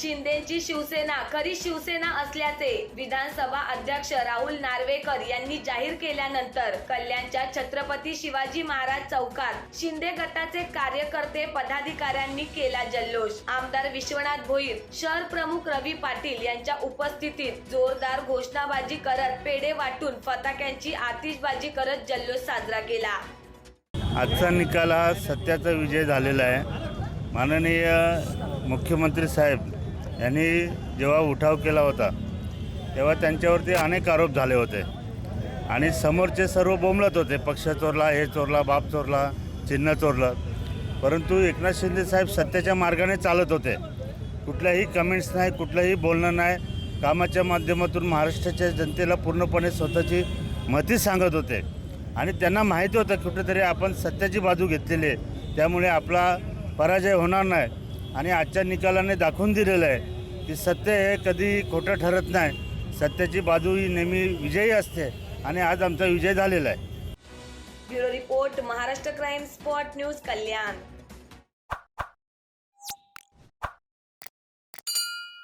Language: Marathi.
शिंदेची शिवसेना खरी शिवसेना असल्याचे विधानसभा अध्यक्ष राहुल नार्वेकर यांनी जाहीर केल्यानंतर कल्याणच्या छत्रपती शिवाजी महाराज चौकात शिंदे गटाचे कार्यकर्ते पदाधिकाऱ्यांनी केला जल्लोष. आमदार विश्वनाथ भोईर शहर प्रमुख रवी पाटील यांच्या उपस्थितीत जोरदार घोषणाबाजी करत पेढे वाटून फटाक्यांची आतिषबाजी करत जल्लोष साजरा केला. आजचा निकाल हा सत्याचा विजय झालेला आहे. माननीय मुख्यमंत्री साहेब यांनी जेव्हा उठाव केला होता तेव्हा त्यांच्यावरती अनेक आरोप झाले होते. आणि समोरचे सर्व बोंबलत होते. पक्ष चोरला हे चोरला बाप चोरला चिन्ह चोरलं. परंतु एकनाथ शिंदे साहेब सत्याच्या मार्गाने चालत होते. कुठल्याही कमेंट्स नाही कुठलंही बोलणं नाही. कामाच्या माध्यमातून महाराष्ट्राच्या जनतेला पूर्णपणे स्वतःची मती सांगत होते. आणि त्यांना माहिती होतं कुठेतरी आपण सत्याची बाजू घेतलेली आहे. त्यामुळे आपला पराजय होणार नाही. आणि आजच्या निकालाने दाखवून दिलेलं आहे की सत्य हे कधी खोटं ठरत नाही. सत्याची बाजू ही नेहमी विजयी असते आणि आज आमचा विजय झालेला आहे. Bureau report Maharashtra crime spot news Kalyan.